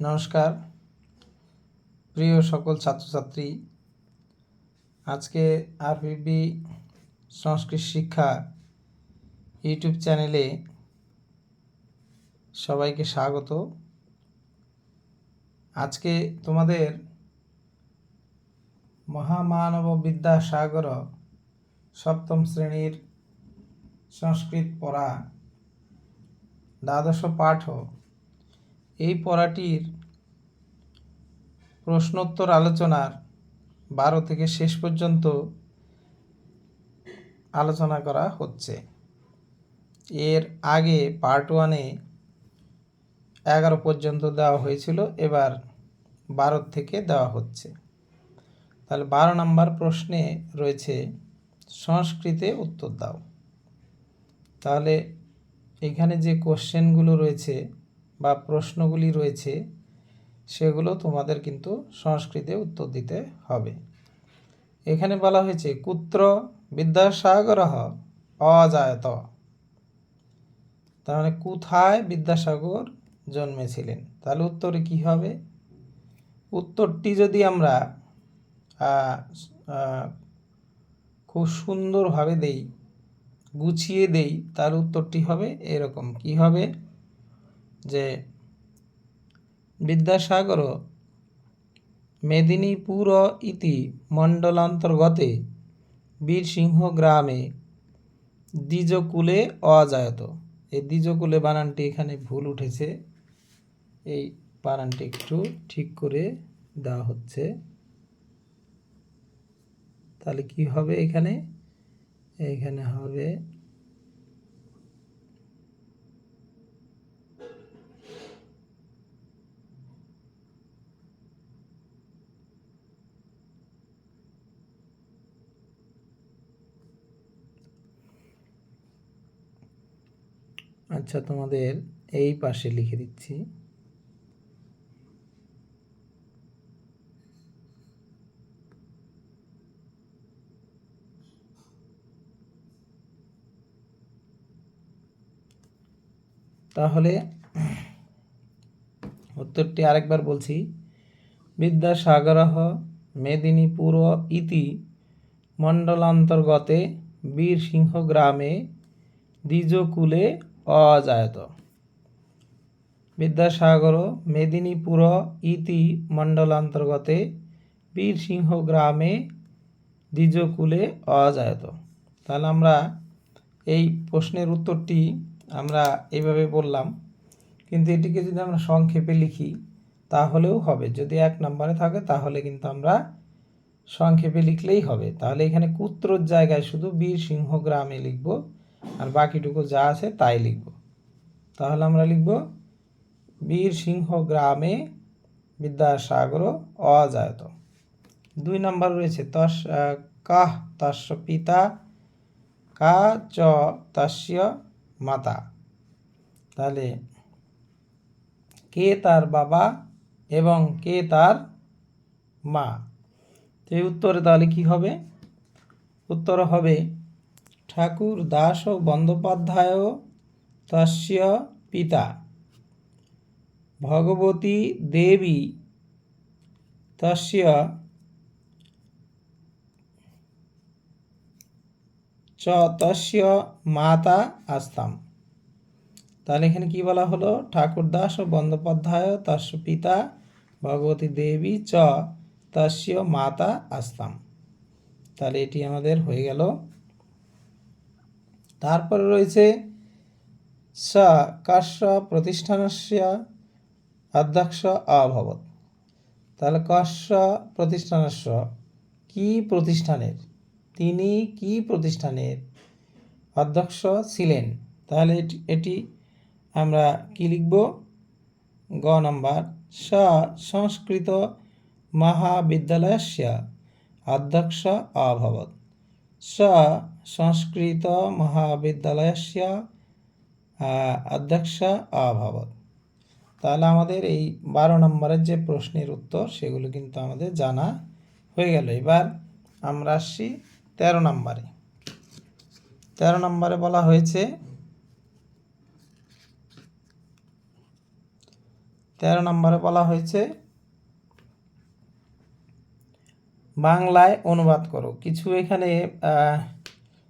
নমস্কার। প্রিয় সকল ছাত্রছাত্রী, আজকে আরপিবি সংস্কৃত শিক্ষা ইউটিউব চ্যানেলে সবাইকে স্বাগত। আজকে তোমাদের মহামানব বিদ্যাসাগর সপ্তম শ্রেণির সংস্কৃত পড়া দ্বাদশ পাঠ এই পড়াটির প্রশ্নোত্তর আলোচনার বারো থেকে শেষ পর্যন্ত আলোচনা করা হচ্ছে। এর আগে পার্ট ওয়ানে এগারো পর্যন্ত দেওয়া হয়েছিল, এবার বারো থেকে দেওয়া হচ্ছে। তাহলে বারো নম্বর প্রশ্নে রয়েছে, সংস্কৃতে উত্তর দাও। তাহলে এখানে যে কোশ্চেনগুলো রয়েছে বা প্রশ্নগুলি রয়েছে, সেগুলো তোমাদের কিন্তু সংস্কৃতে উত্তর দিতে হবে। এখানে বলা হয়েছে, কুত্র বিদ্যাসাগর অজায়ত। তার মানে কোথায় বিদ্যাসাগর জন্মেছিলেন? তাহলে উত্তরে কি হবে? উত্তরটি যদি আমরা খুব সুন্দরভাবে দেই, গুছিয়ে দেই তার উত্তরটি হবে এরকম। কি হবে? যে বিদ্যাসাগর মেদিনীপুর ইতি মণ্ডলান্তর্গতে বীরসিংহ গ্রামে দ্বিজকুলে অজায়ত। এই দ্বিজকুলে বানানটি এখানে ভুল উঠেছে। এই বানানটি একটু ঠিক করে দেওয়া হচ্ছে। তাহলে কি হবে এখানে? এখানে হবে আচ্ছা তোমাদের এই পাশে লিখে দিচ্ছি। তাহলে উত্তরটি আরেকবার বলছি। বিদ্যাসাগর মেদিনীপুর ইতি মণ্ডলান্তর্গতে বীরসিংহ গ্রামে দ্বিজকুলে অজায়ত। বিদ্যাসাগর, মেদিনীপুর ইতি মণ্ডলান্তর্গতে বীরসিংহ গ্রামে দ্বিজকুলে অজায়ত। তাহলে আমরা এই প্রশ্নের উত্তরটি আমরা এইভাবে বললাম। কিন্তু এটিকে যদি আমরা সংক্ষেপে লিখি, তাহলেও হবে। যদি এক নম্বরে থাকে, তাহলে কিন্তু আমরা সংক্ষেপে লিখলেই হবে। তাহলে এখানে কুত্রর জায়গায় শুধু বীরসিংহ গ্রামে লিখব। আর বাকিটুকু যা আছে তাই লিখব। তাহলে আমরা লিখব, বীর সিংহ গ্রামে বিদ্যাসাগর অজায়ত। দুই নম্বর রয়েছে, তস কাহ, তস্য পিতা, কা, চ, তস্য মাতা। তাহলে কে তার বাবা এবং কে তার মা? তো এই উত্তরে তাহলে কী হবে? উত্তর হবে ঠাকুর দাস বন্দ্যোপাধ্যায় তস্য পিতা। ভগবতী দেবী তস্য চ তস্য মাতা আস্তাম। তাহলে এখানে কি বলা হলো? ঠাকুরদাস বন্দ্যোপাধ্যায় তস্য পিতা ভগবতী দেবী চ তস্য মাতা আস্তাম। তাহলে এটি আমাদের হয়ে গেল তারপরে রয়েছে, সা কাশ্য প্রতিষ্ঠানস্য অধ্যক্ষ অভবত তাহলে কস্য প্রতিষ্ঠানস্য কি প্রতিষ্ঠানের? তিনি কি প্রতিষ্ঠানের অধ্যক্ষ ছিলেন? তাহলে এটি- এটি আমরা কি লিখব? গ নম্বর, স সংস্কৃত মহাবিদ্যালয়স্য অধ্যক্ষ অভবত সংস্কৃত মহাবিদ্যালয়স্য আহ, অধ্যক্ষ অভবত তাহলে আমাদের এই বারো নম্বরের যে প্রশ্নের উত্তর সেগুলো কিন্তু আমাদের জানা হয়ে গেল। এবার আমরা আসছি তেরো নম্বরে। তেরো নম্বরে বলা হয়েছে তেরো নম্বরে বলা হয়েছে বাংলায় অনুবাদ করো। কিছু এখানে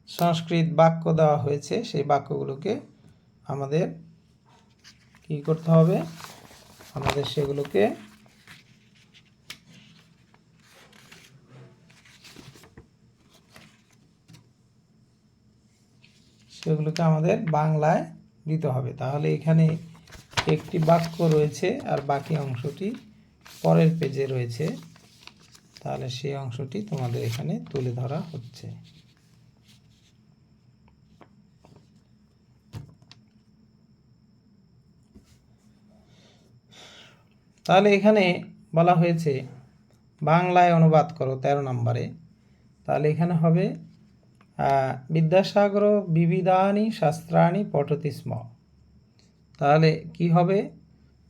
সংস্কৃত বাক্য দেওয়া হয়েছে। সেই বাক্যগুলোকে আমাদের কি করতে হবে? আমাদের সেগুলোকে সেগুলোকে আমাদের বাংলায় দিতে হবে। তাহলে এখানে একটি বাক্য রয়েছে আর বাকি অংশটি পরের পেজে রয়েছে। তাহলে সেই অংশটি তোমাদের এখানে তুলে ধরা হচ্ছে। তাহলে এখানে বলা হয়েছে, বাংলায় অনুবাদ করো তেরো নম্বরে। তাহলে এখানে হবে বিদ্যাসাগর বিবিধানি শাস্ত্রাণী পঠতি স্ম। তাহলে কি হবে?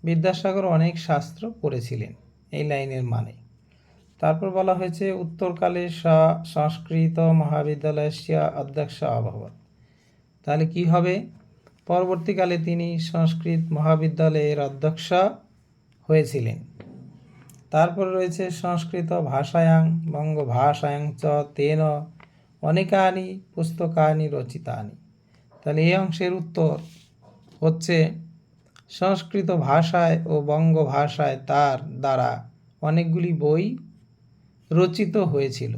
বিদ্যাসাগর অনেক শাস্ত্র পড়েছিলেন এই লাইনের মানে। তারপর বলা হয়েছে, উত্তরকালে স- সংস্কৃত মহাবিদ্যালয়স্য অধ্যক্ষ অভবত তাহলে কি হবে? পরবর্তীকালে তিনি সংস্কৃত মহাবিদ্যালয়ের অধ্যক্ষ হয়েছিলেন। তারপর রয়েছে সংস্কৃত ভাষায়াং, বঙ্গভাষায়াং চ, তেন, অনেকানি, পুস্তকানি, রচিতানি। তাহলে এই অংশের উত্তর হচ্ছে, সংস্কৃত ভাষায় ও বঙ্গ ভাষায় তার দ্বারা অনেকগুলি বই রচিত হয়েছিল।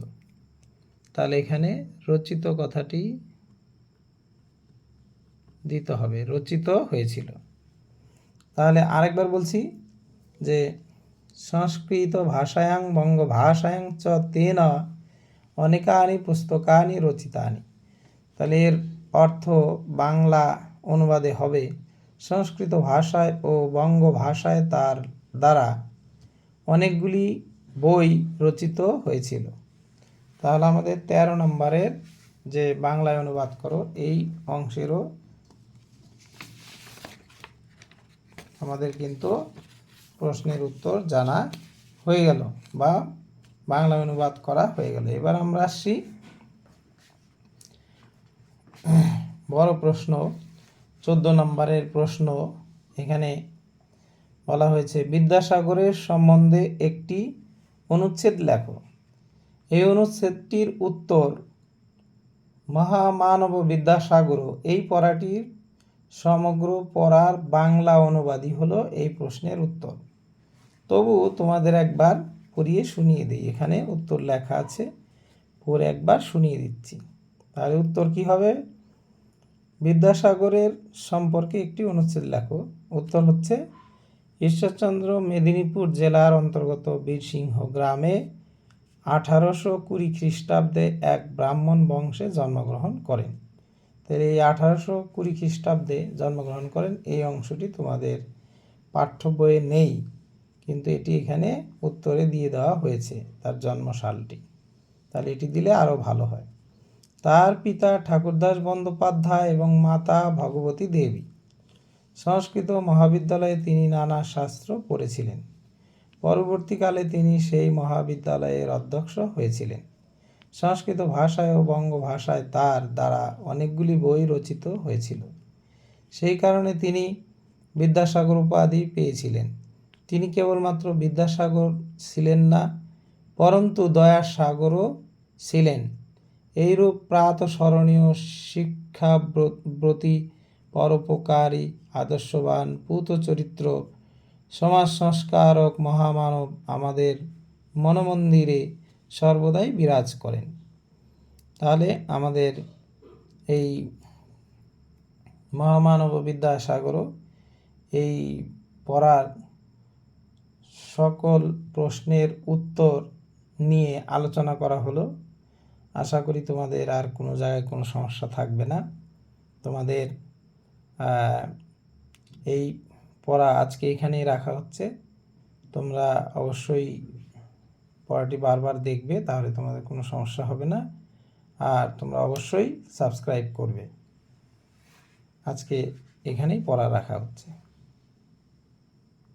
তাহলে এখানে রচিত কথাটি দিতে হবে, রচিত হয়েছিল। তাহলে আরেকবার বলছি যে সংস্কৃত ভাষায়াং বঙ্গ ভাষায়াং চ তেন অনেকানি পুস্তকানি রচিতানি। তাহলে এর অর্থ বাংলা অনুবাদে হবে সংস্কৃত ভাষায় ও বঙ্গ ভাষায় তার দ্বারা অনেকগুলি বই রচিত হয়েছিল। তাহলে আমাদের তেরো নম্বরের যে বাংলায় অনুবাদ করো, এই অংশেরও আমাদের কিন্তু প্রশ্নের উত্তর জানা হয়ে গেল বা বাংলা অনুবাদ করা হয়ে গেল। এবার আমরা আসছি বড় প্রশ্ন, চোদ্দ নম্বরের প্রশ্ন। এখানে বলা হয়েছে, বিদ্যাসাগরের সম্বন্ধে একটি অনুচ্ছেদ লেখো। এই অনুচ্ছেদটির উত্তর, মহামানব বিদ্যাসাগর, এই পড়াটির সমগ্র পড়ার বাংলা অনুবাদই হলো এই প্রশ্নের উত্তর। তবু তোমাদের একবার পড়িয়ে শুনিয়ে দিই, এখানে উত্তর লেখা আছে, পড়ে একবার শুনিয়ে দিচ্ছি। তাহলে উত্তর কি হবে? বিদ্যাসাগরের সম্পর্কে একটি অনুচ্ছেদ লেখো। উত্তর হচ্ছে ঈশ্বরচন্দ্র মেদিনীপুর জেলার অন্তর্গত বীরসিংহ গ্রামে আঠারোশো কুড়ি খ্রিস্টাব্দে এক ব্রাহ্মণ বংশে জন্মগ্রহণ করেন। তাহলে এই আঠারোশো কুড়ি খ্রিস্টাব্দে জন্মগ্রহণ করেন, এই অংশটি তোমাদের পাঠ্য বইয়ে নেই, কিন্তু এটি এখানে উত্তরে দিয়ে দেওয়া হয়েছে তার জন্মসালটি। তাহলে এটি দিলে আরও ভালো হয়। তার পিতা ঠাকুরদাস বন্দ্যোপাধ্যায় এবং মাতা ভগবতী দেবী। সংস্কৃত মহাবিদ্যালয়ে তিনি নানা শাস্ত্র পড়েছিলেন। পরবর্তীকালে তিনি সেই মহাবিদ্যালয়ের অধ্যক্ষ হয়েছিলেন। সংস্কৃত ভাষায় ও বঙ্গ ভাষায় তার দ্বারা অনেকগুলি বই রচিত হয়েছিল। সেই কারণে তিনি বিদ্যাসাগর উপাধি পেয়েছিলেন। তিনি কেবলমাত্র বিদ্যাসাগর ছিলেন না, পরন্তু দয়ার সাগরও ছিলেন। এইরূপ প্রাতঃস্মরণীয় শিক্ষা শিক্ষাব্রতী পরোপকারী আদর্শবান, পুত চরিত্র, সমাজ সংস্কারক, মহামানব আমাদের মনমন্দিরে সর্বদাই বিরাজ করেন। তাহলে আমাদের এই মহামানব বিদ্যাসাগর এই পড়ার সকল প্রশ্নের উত্তর নিয়ে আলোচনা করা হলো। আশা করি তোমাদের আর কোনো জায়গায় কোনো সমস্যা থাকবে না। তোমাদের এই পড়া আজকে এখানেই রাখা হচ্ছে। তোমরা অবশ্যই পড়াটি বারবার দেখবে, তাহলে তোমাদের কোনো সমস্যা হবে না। আর তোমরা অবশ্যই সাবস্ক্রাইব করবে। আজকে এখানেই পড়া রাখা হচ্ছে।